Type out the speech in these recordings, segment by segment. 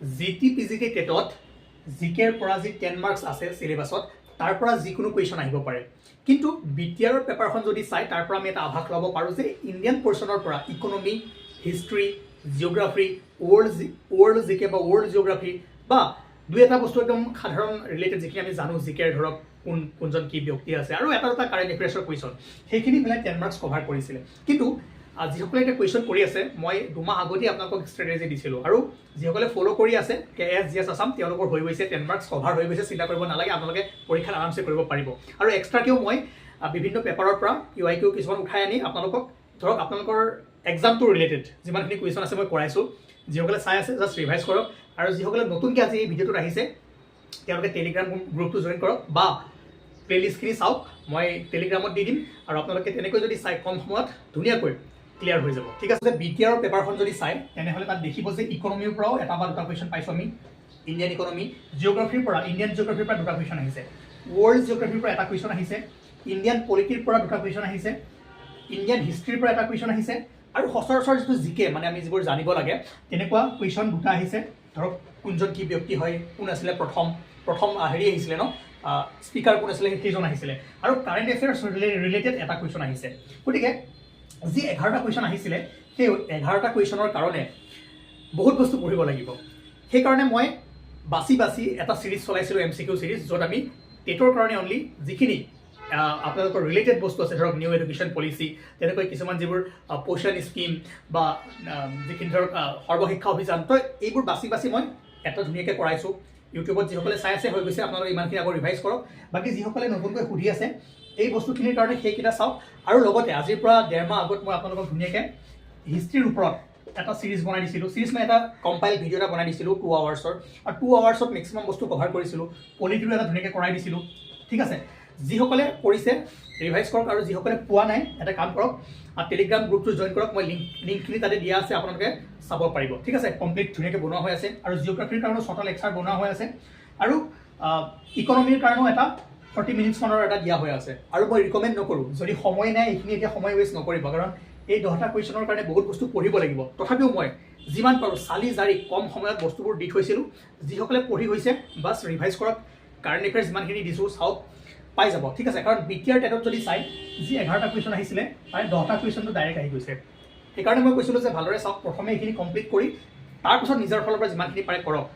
জি T P G টি টেটত জি কেৰ পৰা যি টেন মাৰ্কছ আছে চিলেবাছত তাৰ পৰা যিকোনো কুৱেশ্যন আহিব পাৰে। কিন্তু বি টি পেপাৰখন যদি চাই, তাৰ পৰা আমি এটা আভাস ল'ব পাৰোঁ যে ইণ্ডিয়ান পৰ্চনৰ পৰা economy history geography world world G K বা ৱৰ্ল্ড জিঅ'গ্ৰাফী বা দুই এটা বস্তু একদম সাধাৰণ ৰিলেটেড যিখিনি আমি জানো জি কেৰ ধৰক কোন, কোনজন কি ব্যক্তি আছে, আৰু এটা দুটা কাৰেণ্ট এফেয়াৰ্ছৰ কুৱেশ্যন সেইখিনি মিলাই টেন মাৰ্কছ কভাৰ কৰিছিলে। কিন্তু যিসকলে এতিয়া কুৱেশ্যন কৰি আছে, মই দুমাহ আগতেই আপোনালোকক ষ্ট্ৰেটেজি দিছিলোঁ। আৰু যিসকলে ফ'ল' কৰি আছে K S G S Assam তেওঁলোকৰ হৈ গৈছে টেন মাৰ্কছ কভাৰ হৈ গৈছে, চিন্তা কৰিব নালাগে, আপোনালোকে পৰীক্ষাত আৰামছে কৰিব পাৰিব। আৰু এক্সট্ৰাকেও মই বিভিন্ন পেপাৰৰ পৰা ইউ আই কিউ কিছুমান উঠাই আনি আপোনালোকক, ধৰক আপোনালোকৰ এক্সামটো ৰিলেটেড যিমানখিনি কুৱেশ্যন আছে মই কৰাইছোঁ। যিসকলে চাই আছে জাষ্ট ৰিভাইজ কৰক। আৰু যিসকলে নতুনকৈ আজি এই ভিডিঅ'টোত আহিছে, তেওঁলোকে টেলিগ্ৰাম গ্ৰুপটো জইন কৰক, বা প্লে'লিষ্টখিনি চাওক, মই টেলিগ্ৰামত দি দিম। আৰু আপোনালোকে তেনেকৈ যদি চাই কম সময়ত, ধুনীয়াকৈ ক্লিয়াৰ হৈ যাব। ঠিক আছে বি টি আৰৰ পেপাৰখন যদি চাই, তেনেহ'লে তাত দেখিব যে ইকনমিৰ পৰাও এটা বা দুটা কুৱেশ্যন পাইছোঁ আমি। ইণ্ডিয়ান ইকনমি জিঅ'গ্ৰাফীৰ পৰা ইণ্ডিয়ান জিঅ'গ্ৰাফীৰ পৰা দুটা কুৱেশ্যন আহিছে। ৱৰ্ল্ড জিঅ'গ্ৰাফীৰ পৰা এটা কুৱেশ্যন আহিছে। ইণ্ডিয়ান পলিটিৰ পৰা দুটা কুৱেশ্যন আহিছে। ইণ্ডিয়ান হিষ্ট্ৰীৰ পৰা এটা কুৱেশ্যন আহিছে। আৰু সচৰাচৰ যিটো জিকে মানে আমি যিবোৰ জানিব লাগে, তেনেকুৱা কুৱেশ্যন দুটা আহিছে। ধৰক, কোনজন কি ব্যক্তি হয়, কোন আছিলে প্ৰথম প্ৰথম হেৰি আহিছিলে ন? স্পীকাৰ কোন আছিলে সেইজন আহিছিলে। আৰু কাৰেণ্ট এফেয়াৰ্ছ ৰিলেটেড এটা কুৱেশ্যন আহিছে। গতিকে যি এঘাৰটা কুৱেশ্যন আহিছিলে, সেই এঘাৰটা কুৱেশ্যনৰ কাৰণে বহুত বস্তু পঢ়িব লাগিব। সেইকাৰণে মই বাছি বাছি এটা চিৰিজ চলাইছিলোঁ এম চি কিউ চিৰিজ য'ত আমি টেটৰ কাৰণে অনলি যিখিনি আপোনালোকৰ ৰিলেটেড বস্তু আছে, ধৰক নিউ এডুকেশ্যন পলিচি তেনেকৈ কিছুমান যিবোৰ প'চন স্কিম বা যিখিনি ধৰক সৰ্বশিক্ষা অভিযান, তো এইবোৰ বাছি বাছি মই এটা ধুনীয়াকৈ কৰাইছোঁ। ইউটিউবত যিসকলে চাই আছে, হৈ গৈছে, আপোনালোকে ইমানখিনি আকৌ ৰিভাইজ কৰক। বাকী যিসকলে নতুনকৈ সুধি আছে এই বস্তুখিনিৰ কাৰণে সেইকেইটা চাওক। আৰু লগতে আজিৰ পৰা ডেৰ মাহ আগত মই আপোনালোকক ধুনীয়াকৈ হিষ্ট্ৰীৰ ওপৰত এটা চিৰিজ বনাই দিছিলোঁ। চিৰিজ মই এটা কম্পাইল ভিডিঅ' এটা বনাই দিছিলোঁ টু আৱাৰ্ছৰ আৰু টু আৱাৰ্ছত মেক্সিমাম বস্তু কভাৰ কৰিছিলোঁ। পলিটিৰো এটা ধুনীয়াকৈ কৰাই দিছিলোঁ। ঠিক আছে? যিসকলে কৰিছে ৰিভাইজ কৰক আৰু যিসকলে পোৱা নাই, এটা কাম কৰক। টেলিগ্ৰাম গ্ৰুপটো জইন কৰক। মই লিংক লিংকখিনি তাতে দিয়া আছে, আপোনালোকে চাব পাৰিব। ঠিক আছে? কমপ্লিট ধুনীয়াকৈ বনোৱা হৈ আছে। আৰু জিঅ'গ্ৰাফীৰ কাৰণেও ছটা লেকচাৰ বনোৱা হৈ আছে। আৰু ইকনমিৰ কাৰণেও এটা ফৰ্টি মিনিটছমানৰ এটা দিয়া হৈ আছে। আৰু মই ৰিকমেণ্ড নকৰোঁ। যদি সময় নাই, এইখিনি এতিয়া সময় ৱেষ্ট নকৰিব। কাৰণ এই দহটা কুৱেশ্যনৰ কাৰণে বহুত বস্তু পঢ়িব লাগিব। তথাপিও মই যিমান পাৰোঁ চালি জাৰি কম সময়ত বস্তুবোৰ দি থৈছিলোঁ। যিসকলে পঢ়ি হৈছে বাছ ৰিভাইজ কৰক। কাৰেণ্ট এফেয়াৰ্ছ যিমানখিনি দিছোঁ, চাওক, পাই যাব। ঠিক আছে, কাৰণ বি টি আৰ টেটত যদি চাই, যি এঘাৰটা কুৱেশ্যন আহিছিলে তাৰে দহটা কুৱেশ্যনটো ডাইৰেক্ট আহি গৈছে। সেইকাৰণে মই কৈছিলোঁ যে ভালদৰে চাওক, প্ৰথমে এইখিনি কমপ্লিট কৰি, তাৰপিছত নিজৰ ফালৰ পৰা যিমানখিনি পাৰে কৰক।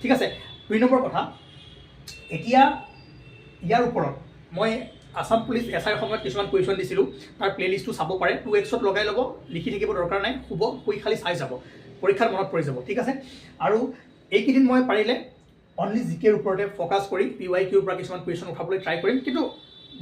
ঠিক আছে, দুই নম্বৰ কথা, এতিয়া ইয়াৰ ওপৰত, মই আছাম পুলিচ এছ আইৰ সময়ত কিছুমান কুৱেশ্যন দিছিলোঁ, তাৰ প্লে'লিষ্টটো চাব পাৰে টু এক্সত লগাই ল'ব, লিখি থাকিব দৰকাৰ নাই, শুব, শুই খালি চাই যাব, পৰীক্ষাত মনত পৰি যাব, ঠিক আছে? আৰু এইকেইদিন মই পাৰিলে অনলি জি কেৰ ওপৰতে ফ'কাছ কৰি পি ৱাই কিউৰ পৰা কিছুমান কুৱেশ্যন উঠাবলৈ ট্ৰাই কৰিম, কিন্তু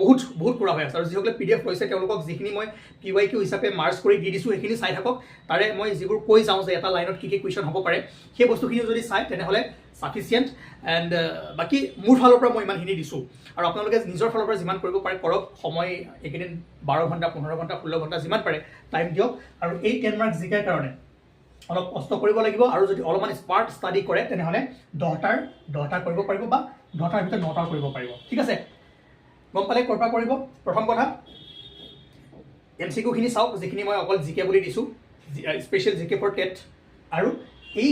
বহুত বহুত কৰা হৈ আছে। আৰু যিসকলে পি ডি এফ লৈছে তেওঁলোকক যিখিনি মই পি ৱাই কিউ হিচাপে মাৰ্চ কৰি দি দিছোঁ, সেইখিনি চাই থাকক। তাৰে মই যিবোৰ কৈ যাওঁ যে এটা লাইনত কি কি কুৱেশ্যন হ'ব পাৰে, সেই বস্তুখিনিও যদি চাই, তেনেহ'লে ছাফিচিয়েণ্ট এণ্ড বাকী মোৰ ফালৰ পৰা মই ইমানখিনি দিছোঁ। আৰু আপোনালোকে নিজৰ ফালৰ পৰা যিমান কৰিব পাৰে কৰক, সময় এইকেইদিন বাৰ ঘণ্টা, পোন্ধৰ ঘণ্টা, ষোল্ল ঘণ্টা যিমান পাৰে টাইম দিয়ক। আৰু এই টেন মাৰ্কছ জিকাৰ কাৰণে অলপ কষ্ট কৰিব লাগিব আৰু যদি অলপমান স্মাৰ্ট ষ্টাডি কৰে, তেনেহ'লে দহটাৰ, দহটা কৰিব পাৰিব বা দহটাৰ ভিতৰত নটাও কৰিব পাৰিব। ঠিক আছে? গম পালে ক'ৰ পৰা কৰিব? প্ৰথম কথা এম চি কিউখিনি চাওক যিখিনি মই অকল জি কে বুলি দিছোঁ special G K for TET আৰু এই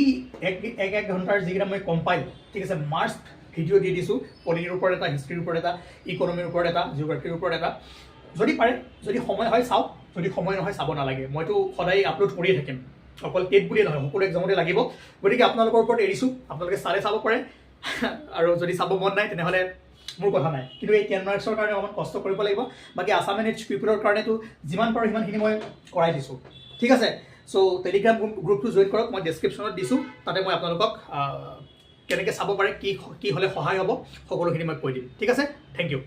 এক এক এক ঘণ্টাৰ যিকেইটা মই কম্পাইল ঠিক আছে মাৰ্চ ভিডিঅ' দি দিছোঁ পলিটিৰ ওপৰত এটা হিষ্ট্ৰীৰ ওপৰত এটা ইকনমিৰ ওপৰত এটা জিঅ'গ্ৰাফীৰ ওপৰত এটা। যদি পাৰে যদি সময় হয় চাওক যদি সময় নহয় চাব নালাগে। মইতো সদায় আপলোড কৰিয়ে থাকিম। অকল টেট বুলিয়ে নহয় সকলো এক্সামতে লাগিব। গতিকে আপোনালোকৰ ওপৰত এৰিছোঁ আপোনালোকে চালে চাব পাৰে। আৰু যদি চাব মন নাই তেনেহ'লে মোৰ কথা নাই। কিন্তু এই টেন মাৰ্কছৰ কাৰণে অকণমান কষ্ট কৰিব লাগিব। বাকী আছাম এন এইচ পিপুলৰ কাৰণেতো যিমান পাৰোঁ সিমানখিনি মই কৰাই দিছোঁ। ঠিক আছে? চ' টেলিগ্ৰাম গ্ৰুপটো জইন কৰক, মই ডেছক্ৰিপশ্যনত দিছোঁ। তাতে মই আপোনালোকক কেনেকৈ চাব পাৰে, কি কি হ'লে সহায় হ'ব, সকলোখিনি মই কৈ দিম। ঠিক আছে? Thank you